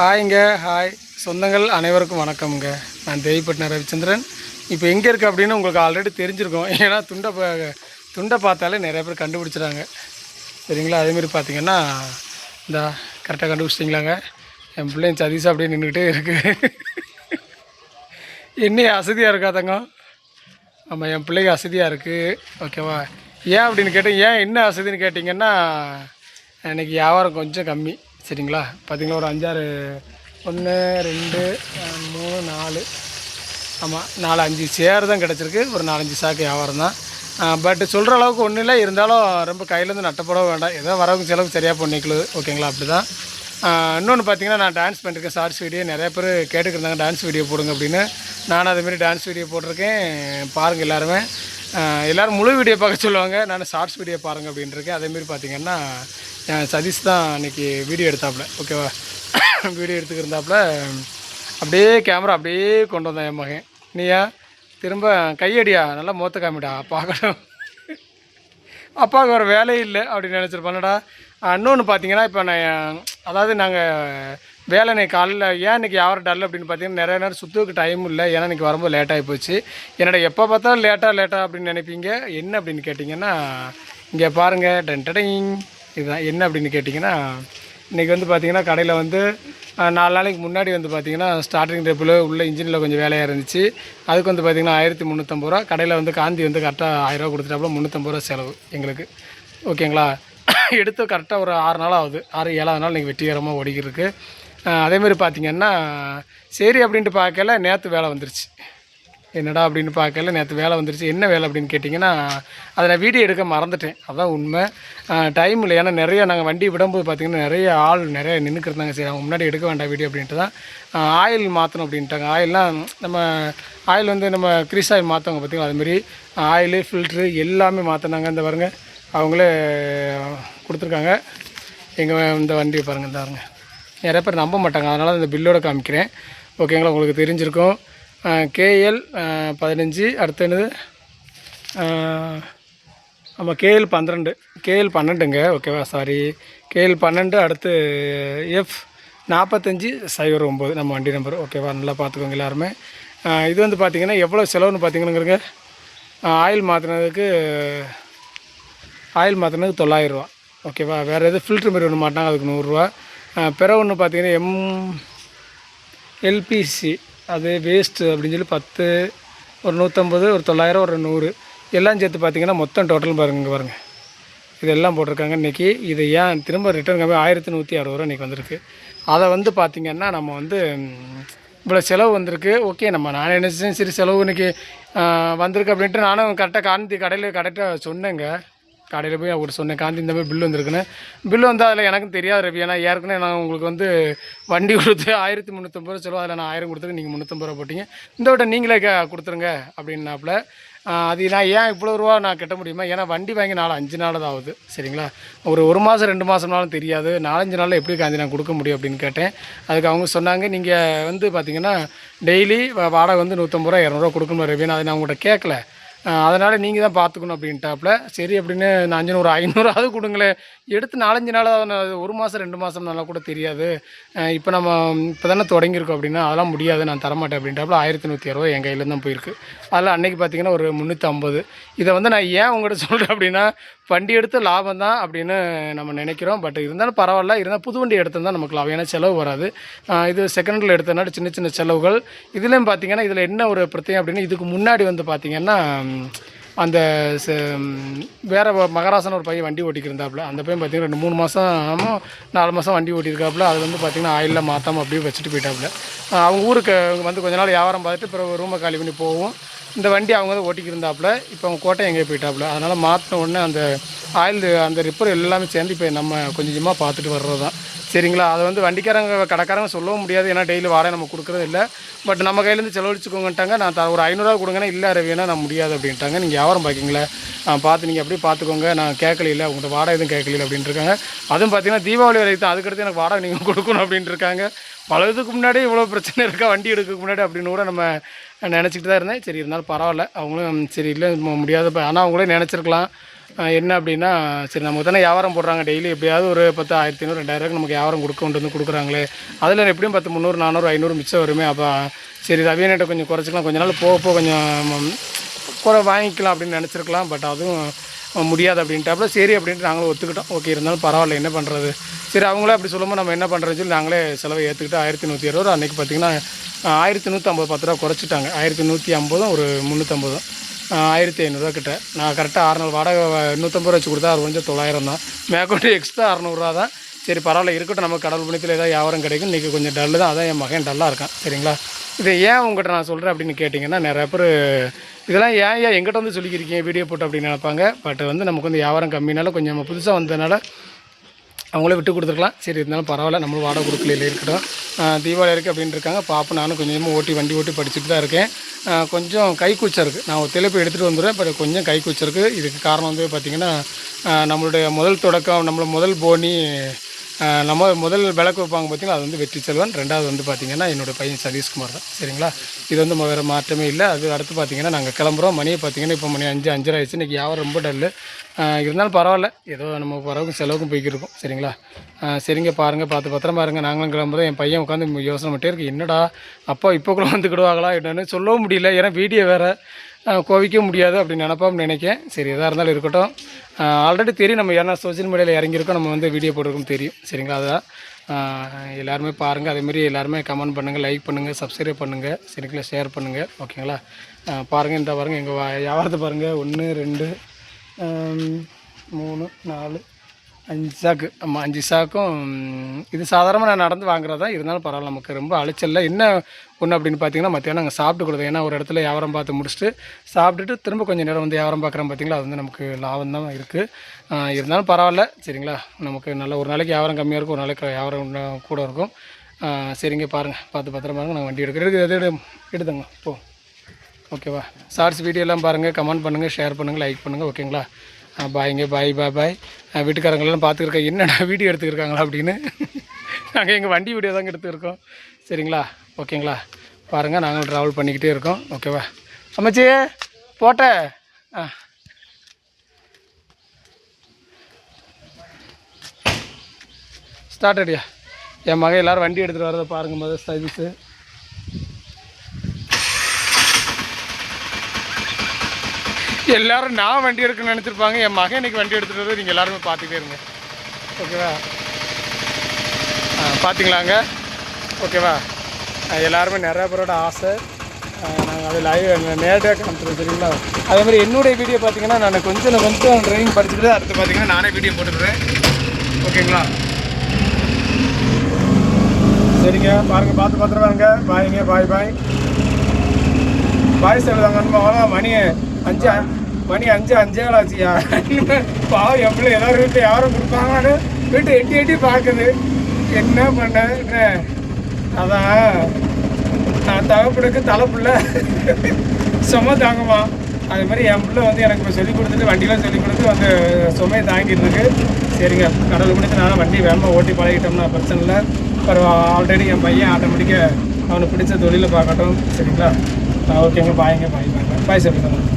ஹாய்ங்க hi. சொந்தங்கள் அனைவருக்கும் வணக்கம்ங்க. நான் தேவிப்பட்டின ரவிச்சந்திரன். இப்போ எங்கே இருக்குது அப்படின்னு உங்களுக்கு ஆல்ரெடி தெரிஞ்சிருக்கோம். ஏன்னா துண்டை துண்டை பார்த்தாலே நிறைய பேர் கண்டுபிடிச்சிட்டாங்க சரிங்களா? அதேமாரி பார்த்தீங்கன்னா இந்த கரெக்டாக கண்டுபிடிச்சிட்டிங்களாங்க. என் பிள்ளைங்க சதீஷ் அப்படியே நின்றுக்கிட்டே இருக்குது என்ன அசதியாக இருக்கா தங்கம்? ஆமாம் என் பிள்ளைக்கு அசதியாக இருக்குது ஓகேவா? ஏன் அப்படின்னு கேட்டேன். ஏன் என்ன அசதின்னு கேட்டிங்கன்னா எனக்கு வியாபாரம் கொஞ்சம் கம்மி. சரிங்களா? பார்த்தீங்களா ஒரு அஞ்சாறு ஒன்று ரெண்டு மூணு நாலு. ஆமாம் நாலு அஞ்சு சேர் தான் கிடச்சிருக்கு. ஒரு நாலஞ்சு சாக்கு வியாபாரம் தான். பட் சொல்கிற அளவுக்கு ஒன்றும் இல்லை. இருந்தாலும் ரொம்ப கையிலேருந்து நட்டப்படவும் வேண்டாம். ஏதோ வரவங்க செலவுக்கு சரியாக பண்ணிக்கலு ஓகேங்களா அப்படி தான் இன்னொன்று பார்த்தீங்கன்னா நான் டான்ஸ் பண்ணியிருக்கேன் ஷார்ட்ஸ் வீடியோ நிறைய பேர் கேட்டுக்கிருந்தாங்க டான்ஸ் வீடியோ போடுங்க அப்படின்னு. நானும் அதேமாரி டான்ஸ் வீடியோ போட்டிருக்கேன். பாருங்கள் எல்லாருமே. எல்லோரும் முழு வீடியோ பார்க்க சொல்லுவாங்க. நான் ஷார்ட்ஸ் வீடியோ பாருங்கள் அப்படின்ட்டுருக்கேன் அதேமாரி பார்த்தீங்கன்னா சதீஷ் தான் அன்றைக்கி வீடியோ எடுத்தாப்புல ஓகேவா வீடியோ எடுத்துக்கிருந்தாப்புல அப்படியே கேமரா அப்படியே கொண்டு வந்தேன் என் மகன். நீயா? திரும்ப கையடியா? நல்லா மோத்த காமிடா பார்க்கணும். அப்பாவுக்கு ஒரு வேலையே இல்லை அப்படின்னு நினச்சிருப்பானடா இன்னொன்று பார்த்தீங்கன்னா இப்போ நான் அதாவது நாங்கள் வேலை இன்னைக்கு காலையில் ஏன் இன்றைக்கி யாரும் டல் அப்படின்னு பார்த்தீங்கன்னா நிறைய நேரம் சுற்றுக்கு டைம் இல்லை. ஏன்னா இன்றைக்கி வரும்போது லேட்டாகி போச்சு. என்னடா எப்போ பார்த்தாலும் லேட்டாக லேட்டாக அப்படின்னு நினைப்பீங்க? என்ன அப்படின்னு கேட்டிங்கன்னா இங்கே பாருங்கள் டென் டடிங். இதுதான். என்ன அப்படின்னு கேட்டிங்கன்னா இன்றைக்கி வந்து பார்த்தீங்கன்னா கடையில் வந்து நாலு நாளைக்கு முன்னாடி வந்து பார்த்தீங்கன்னா ஸ்டார்டிங் டேப்பில் உள்ள இன்ஜினில் கொஞ்சம் வேலையாக இருந்துச்சு. அதுக்கு வந்து பார்த்தீங்கன்னா ஆயிரத்தி முந்நூற்றம்பது ரூபா. கடையில் வந்து காந்தி வந்து கரெக்டாக ஆயிரரூவா கொடுத்துட்டாப்புல முந்நூற்றம்பது ரூபா செலவு எங்களுக்கு. ஓகேங்களா எடுத்து கரெக்டாக ஒரு ஆறு நாள் ஆகுது. ஆறு ஏழாவது நாள் இன்றைக்கி வெற்றிகரமாக ஓடிக்கிருக்கு அதேமாரி பார்த்திங்கன்னா சரி அப்படின்ட்டு பார்க்கல நேற்று வேலை வந்துருச்சு. என்னடா அப்படின்னு பார்க்கல நேற்று வேலை வந்துருச்சு என்ன வேலை அப்படின்னு கேட்டிங்கன்னா அதை நான் வீடியோ எடுக்க மறந்துட்டேன். அதான் உண்மை. டைம் இல்லை. ஏன்னா நிறையா நாங்கள் வண்டி விடும்போது பார்த்திங்கன்னா நிறைய ஆள் நிறைய நின்றுக்கிருந்தாங்க சரி அவங்க முன்னாடி எடுக்க வேண்டாம் வீடியோ அப்படின்ட்டு தான் ஆயில் மாற்றணும் அப்படின்ட்டாங்க. ஆயில்லாம் நம்ம ஆயில் வந்து நம்ம கிரீஸ் ஆயில் மாற்றுவாங்க பார்த்திங்களா அதுமாரி ஆயிலு ஃபில்ட்ரு எல்லாமே மாற்றினாங்க இந்த பாருங்க அவங்களே கொடுத்துருக்காங்க. எங்கள் இந்த வண்டியை பாருங்கள் இந்த பாருங்கள் நிறைய பேர் நம்ப மாட்டாங்க. அதனால் இந்த பில்லோட காமிக்கிறேன். ஓகேங்களா? உங்களுக்கு தெரிஞ்சிருக்கும். கேஎல் பதினஞ்சு அடுத்து என்னது? ஆமாம் கேஎல் பன்னிரெண்டு. கேஎல் பன்னெண்டுங்க ஓகேவா சாரி கேஎல் பன்னெண்டு அடுத்து எஃப் நாற்பத்தஞ்சு சைபர் ஒம்பது நம்ம வண்டி நம்பர் ஓகேவா நல்லா பார்த்துக்கோங்க எல்லாருமே. இது வந்து பார்த்திங்கன்னா எவ்வளோ செலவுன்னு பார்த்தீங்கன்னாங்க ஆயில் மாற்றினதுக்கு ஆயில் மாற்றினதுக்கு தொள்ளாயிரரூவா ஓகேவா வேறு எதுவும் ஃபில்ட்ரு மாதிரி ஒன்று மாட்டினாங்க அதுக்கு நூறுரூவா பிற ஒன்று பார்த்தீங்கன்னா எம் எல்பிசி அது வேஸ்ட்டு அப்படின்னு சொல்லி பத்து ஒரு நூற்றம்பது ஒரு தொள்ளாயிரம் ஒரு நூறு. எல்லாம் சேர்த்து பார்த்தீங்கன்னா மொத்தம் டோட்டல் பாருங்க இங்கே பாருங்கள் இதெல்லாம் போட்டிருக்காங்க. இன்றைக்கி இது ஏன் திரும்ப ரிட்டர்ன் கம்மி? ஆயிரத்தி நூற்றி அறுபது ரூபா இன்றைக்கி வந்திருக்கு. அதை வந்து பார்த்திங்கன்னா நம்ம வந்து இவ்வளோ செலவு வந்திருக்கு. ஓகே நம்ம நான் நினச்சேன் சரி செலவு இன்றைக்கி வந்திருக்கு அப்படின்ட்டு நானும் கரெக்டாக காந்தி கடையில் கரெக்டாக சொன்னேங்க. கடையில் போய் அவர்கிட்ட சொன்னேன் காந்தி இந்த மாதிரி பில் வந்திருக்குன்னு. பில் வந்து அதில் எனக்கும் தெரியாது ரவி. ஏன்னா ஏற்கனவே நான் உங்களுக்கு வந்து வண்டி கொடுத்து ஆயிரத்தி முந்நூற்றம்பது ரூபா செலவு அதில் நான் ஆயிரம் கொடுத்துருக்கு நீங்கள் முந்நூற்றம்பது ரூபா போட்டிங்க. இந்த விட்ட நீங்களே க- கொடுத்துருங்க அப்படின்னாப்புல. அது நான் ஏன் இவ்வளோ ரூபா நான் கட்ட முடியுமா? ஏன்னா வண்டி வாங்கி நாலு அஞ்சு நாள் தான் ஆகுது சரிங்களா? ஒரு ஒரு மாதம் ரெண்டு மாதம்னாலும் தெரியாது. நாலஞ்சு நாளில் எப்படி காந்தி நான் கொடுக்க முடியும் அப்படின்னு கேட்டேன். அதுக்கு அவங்க சொன்னாங்க நீங்கள் வந்து பார்த்தீங்கன்னா டெய்லி வாடகை வந்து நூற்றம்பது ரூபா இரநூறுவா கொடுக்கணும் ரவின்னு அதை நான் உங்கள்கிட்ட கேட்கல அதனால் நீங்கள் தான் பார்த்துக்கணும் அப்படின்ட்டாப்புல. சரி அப்படின்னு நான் அஞ்சு ஒரு ஐநூறாவது கொடுங்களேன். எடுத்து நாலஞ்சு நாள் அது ஒரு மாதம் ரெண்டு மாதம் நல்லா கூட தெரியாது. இப்போ நம்ம இப்போ தானே தொடங்கியிருக்கோம் அப்படின்னா அதெல்லாம் முடியாது. நான் தரமாட்டேன் அப்படின்ட்டாப்புல. ஆயிரத்தி நூற்றி அறுபது என் கையில் தான் போயிருக்கு. அதில் அன்றைக்கி பார்த்தீங்கன்னா ஒரு முந்நூற்றி ஐம்பது. இதை வந்து நான் ஏன் உங்கள்கிட்ட சொல்கிறேன் அப்படின்னா வண்டி எடுத்து லாபம் தான் அப்படின்னு நம்ம நினைக்கிறோம். பட் இருந்தாலும் பரவாயில்ல. இருந்தால் புது வண்டி எடுத்திருந்தால் நமக்கு லாபம். ஏன்னா செலவு வராது. இது செகண்டில் எடுத்தனால சின்ன சின்ன செலவுகள். இதுலேயும் பார்த்தீங்கன்னா இதில் என்ன ஒரு பிரச்சனை அப்படின்னா இதுக்கு முன்னாடி வந்து பார்த்திங்கன்னா அந்த ச- மகராசன் மகாராசன் ஒரு பையன் வண்டி ஓட்டிக்கிருந்தாப்புல. அந்த பையன் பார்த்திங்கன்னா ரெண்டு மூணு மாதம் நாலு மாதம் வண்டி ஓட்டியிருக்காப்புல. அது வந்து பார்த்திங்கன்னா ஆயிலில் மாற்றாமல் அப்படியே வச்சுட்டு போயிட்டாப்புல. அவங்க ஊருக்கு வந்து கொஞ்ச நாள் வியாபாரம் பார்த்துட்டு பிறகு ரூமை காலி பண்ணி போவோம். இந்த வண்டி அவங்க தான் ஓட்டிக்கிருந்தாப்புல இப்போ அவங்க கோட்டை எங்கேயோ போயிட்டாப்புல. அதனால் மாற்றின உடனே அந்த ஆயில் அந்த ரிப்பர் எல்லாமே சேர்ந்து இப்போ நம்ம கொஞ்சம் கொஞ்சமாக பார்த்துட்டு வர்றது தான் சரிங்களா? அதை வந்து வண்டிக்காரங்க கடைக்காரங்க சொல்லவும் முடியாது. ஏன்னா டெய்லி வாடகை நம்ம கொடுக்குறது இல்லை. பட் நம்ம கையிலேருந்து செலவழிச்சுக்கோங்கட்டாங்க நான் த ஒரு ஐநூறுரூவா கொடுங்கன்னா இல்லை ரவினா நான் முடியாது அப்படின்ட்டாங்க. நீங்கள் வியாபாரம் பார்க்கிங்களே பார்த்து நீங்கள் அப்படியே பார்த்துக்கோங்க. நான் கேட்கல உங்கள்கிட்ட வாடகை எதுவும் கேட்கல அப்படின்ட்டு இருக்காங்க அதுவும் பார்த்தீங்கன்னா தீபாவளி வரைக்கும் தான். அதுக்கடுத்து எனக்கு வாடகை நீங்கள் கொடுக்கணும் அப்படின்ட்டு இருக்காங்க பல இதுக்கு முன்னாடி இவ்வளோ பிரச்சனை இருக்கா? வண்டி எடுக்கிறதுக்கு முன்னாடி அப்படின்னு கூட நம்ம நினச்சிக்கிட்டு தான் இருந்தேன். சரி இருந்தாலும் பரவாயில்ல. அவங்களும் சரி இல்லை முடியாத ஆனால் அவங்களே நினச்சிருக்கலாம். என்ன அப்படின்னா சரி நமக்கு தானே வியாபாரம் போடுறாங்க டெய்லி. எப்படியாவது ஒரு பத்து ஆயிரத்தி ஐநூறு ரெண்டாயிரம் நமக்கு வியாபாரம் கொடுக்க கொண்டு வந்து கொடுக்குறாங்களே. அதில் எப்படியும் பத்து முந்நூறு நானூறு ஐநூறு மிச்சம் வருமே. அப்போ சரி ரவியனிட்ட கொஞ்சம் குறைச்சிக்கலாம். கொஞ்ச நாள் போக போக கொஞ்சம் குறை வாங்கிக்கலாம் அப்படின்னு நினச்சிருக்கலாம். பட் அதுவும் முடியாது அப்படின்ட்டாப்புல சரி அப்படின்ட்டு நாங்களும் ஒத்துக்கிட்டோம். ஓகே இருந்தாலும் பரவாயில்ல என்ன பண்ணுறது சரி அவங்களே அப்படி சொல்லும்போது நம்ம என்ன பண்ணுறதுன்னு சொல்லி நாங்களே செலவை ஏற்றுக்கிட்டு ஆயிரத்தி நூற்றி இருபது அன்றைக்கி பார்த்திங்கன்னா ஆயிரத்தி நூற்றம்பது பத்து ரூபா குறைச்சிட்டாங்க. ஆயிரத்தி நூற்றி ஐம்பதும் ஒரு முந்நூற்றம்பதும் ஆயிரத்தி ஐநூறுரூவா கிட்ட. நான் கரெக்டாக அறநூறு வாடகை நூற்றம்பது ரூபா வச்சு கொடுத்தா அது கொஞ்சம் தொள்ளாயிரம் தான். மேற்கொண்டு எக்ஸ்ட்ரா அறநூறுவா தான். சரி பரவாயில்ல. இருக்கட்டும் நமக்கு கடவுள் புண்ணியத்தில் ஏதாவது வியாபாரம் கிடைக்கும். இன்றைக்கி கொஞ்சம் டல்லு தான். அதான் என் மகன் டல்லாக இருக்கான். சரிங்களா? இதை ஏன் உங்கள்கிட்ட நான் சொல்கிறேன் அப்படின்னு கேட்டிங்கன்னா நிறைய பேர் இதெல்லாம் ஏன் ஏன் எங்கிட்ட வந்து சொல்லிக்கிறீங்க வீடியோ போட்டு அப்படின்னு நினைப்பாங்க. பட் வந்து நமக்கு வந்து வியாபாரம் கம்மினால கொஞ்சம் நம்ம புதுசாக வந்ததுனால அவங்களே விட்டு கொடுத்துருக்கலாம். சரி இருந்தாலும் பரவாயில்ல. நம்மளும் வாடகை கொடுக்கல இருக்கட்டும். தீபாவளி இருக்குது அப்படின்னு இருக்காங்க. பாப்பா நானும் கொஞ்சமாக ஓட்டி வண்டி ஓட்டி படிச்சுட்டு தான் இருக்கேன். கொஞ்சம் கை கூச்சம் இருக்குது நான் ஒரு தெளிப்பு எடுத்துகிட்டு வந்துடுவேன் பட் கொஞ்சம் கை கூச்சம் இருக்குது இதுக்கு காரணம் வந்து பார்த்திங்கன்னா நம்மளுடைய முதல் தொடக்கம் நம்மளோட முதல் போனி நம்ம முதல் விளக்கு வைப்பாங்க பார்த்தீங்கன்னா அது வந்து வெற்றி செல்வன். ரெண்டாவது வந்து பார்த்திங்கன்னா என்னோடய பையன் சதீஷ்குமார் தான். சரிங்களா? இது வந்து வேறு மாற்றமே இல்லை. அது அடுத்து பார்த்திங்கன்னா நாங்கள் கிளம்புறோம். மணியை பார்த்திங்கன்னா இப்போ மணி அஞ்சு அஞ்சரை ஆயிடுச்சு. இன்றைக்கி யாரும் ரொம்ப டல்லு. இருந்தாலும் பரவாயில்ல. ஏதோ நம்ம பறவைக்கும் செலவுக்கும் போய்க்கிருக்கோம் சரிங்களா? சரிங்க. பாருங்கள் பார்த்து பத்திரமா பாருங்கள் நாங்களும் கிளம்புறோம். என் பையன் உட்காந்து யோசனை பண்ணிட்டே இருக்கு. என்னடா? அப்பா இப்போ கூட வந்துக்கிடுவாங்களா? என்னென்னு சொல்லவும் முடியல. ஏன்னா வீடியோ வேறு. கோவிக்க முடியாது அப்படின்னு நினப்பான்னு நினைக்கேன் சரி எதாக இருந்தாலும் இருக்கட்டும். ஆல்ரெடி தெரியும் நம்ம ஏன்னா சோஷியல் மீடியாவில் இறங்கியிருக்கோம் நம்ம வந்து வீடியோ போட்டிருக்கோம் தெரியும். சரிங்களா அதான் எல்லாருமே பாருங்கள் அதேமாரி எல்லாருமே கமெண்ட் பண்ணுங்கள் லைக் பண்ணுங்கள் சப்ஸ்கிரைப் பண்ணுங்கள் சரிங்களா ஷேர் பண்ணுங்கள் ஓகேங்களா பாருங்கள் இந்த பாருங்கள் எங்கள் வியாபாரத்தை பாருங்கள் ஒன்று ரெண்டு மூணு நாலு அஞ்சு சாக்கு ஆமாம் அஞ்சு சாக்கும் இது சாதாரணமாக நான் நடந்து வாங்குறது தான் இருந்தாலும் பரவாயில்ல நமக்கு ரொம்ப அலைச்சல்ல. என்ன ஒன்று அப்படின்னு பார்த்தீங்கன்னா மத்தியானம் நாங்கள் சாப்பிட்டு கொடுத்தோம் ஏன்னா ஒரு இடத்துல வியாபாரம் பார்த்து முடிச்சுட்டு சாப்பிட்டுட்டு திரும்ப கொஞ்சம் நேரம் வந்து வியாபாரம் பார்க்குறோம் பார்த்தீங்களா அது வந்து நமக்கு லாபம் தான் இருக்குது இருந்தாலும் பரவாயில்ல. சரிங்களா? நமக்கு நல்ல ஒரு நாளைக்கு வியாபாரம் கம்மியாக இருக்கும் ஒரு நாளைக்கு வியாபாரம் கூட இருக்கும். சரிங்க பாருங்கள் பார்த்து பத்திரம் பாருங்கள் நாங்கள் வண்டி எடுக்க எடுக்க எது எடு எடுத்துங்க போ. ஓகேவா? ஷார்ட்ஸ் வீடியோலாம் பாருங்கள் கமெண்ட் பண்ணுங்கள் ஷேர் பண்ணுங்கள் லைக் பண்ணுங்கள் ஓகேங்களா? பாய்ங்க பாய் பாய் பாய். வீட்டுக்காரங்களெல்லாம் பார்த்துருக்கேன் என்னடா வீடியோ எடுத்துருக்காங்களா அப்படின்னு. நாங்கள் எங்கள் வண்டி வீடியோ தாங்க எடுத்துருக்கோம் சரிங்களா? ஓகேங்களா? பாருங்கள் நாங்களும் ட்ராவல் பண்ணிக்கிட்டே இருக்கோம். ஓகேவா? அம்மாச்சி போட்ட. ஆ. ஸ்டார்ட் அடியா என் மகன் எல்லோரும் வண்டி எடுத்துகிட்டு வரதை பாருங்கள் மொதல் சர்வீஸு எல்லாரும் நான் வண்டி எடுக்கணும்னு நினச்சிருப்பாங்க. என் மகன் இன்னைக்கு வண்டி எடுத்துகிட்டு வரதை நீங்கள் எல்லாருமே பார்த்துட்டே இருங்க. ஓகேவா? ஆ பார்த்தீங்களாங்க ஓகேவா? எல்லாருமே நிறையா பேரோட ஆசை. நாங்கள் அது லைவ் நேரடியாக காமிச்சிருவோம் சரிங்களா? அதே மாதிரி என்னுடைய வீடியோ பார்த்தீங்கன்னா நான் கொஞ்சம் நான் கொஞ்சம் ட்ரைவிங் படிச்சுட்டு அடுத்து பார்த்தீங்கன்னா நானே வீடியோ போட்டுக்கிறேன் ஓகேங்களா? சரிங்க பாருங்கள் பார்த்து பார்த்துட்டு வாங்க பாய்ங்க பாய் பாய். பாய் சொல்லுதாங்க அன்பா மணி அஞ்சு மணி அஞ்சு அஞ்சே ஆச்சுயா பாவம் என் பிள்ளை எல்லாரும் வீட்டில் யாரும் கொடுப்பாங்கன்னு வீட்டை எட்டி எட்டி பார்க்குது. என்ன பண்ண? என்ன? அதான் நான் தகப்பனுக்கு தலைப்புள்ள சும தாங்குமா. அது மாதிரி என் பிள்ளை வந்து எனக்கு இப்போ சொல்லிக் கொடுத்துட்டு வண்டியெலாம் சொல்லிக் கொடுத்து வந்து சுமையை தாங்கிட்டு இருக்கு. சரிங்க கடவுள் முடித்து நானும் வண்டி வேகமாக ஓட்டி பழகிட்டோம்னா பிரச்சனை இல்லை. அப்புறம் ஆல்ரெடி என் பையன் ஆட்டோமேட்டிக்காக அவனுக்கு பிடிச்ச தொழிலை பார்க்கட்டும். சரிங்களா? ஓகேங்க பாய்ங்க பாய் பாய் பாய். சொல்லுங்கள்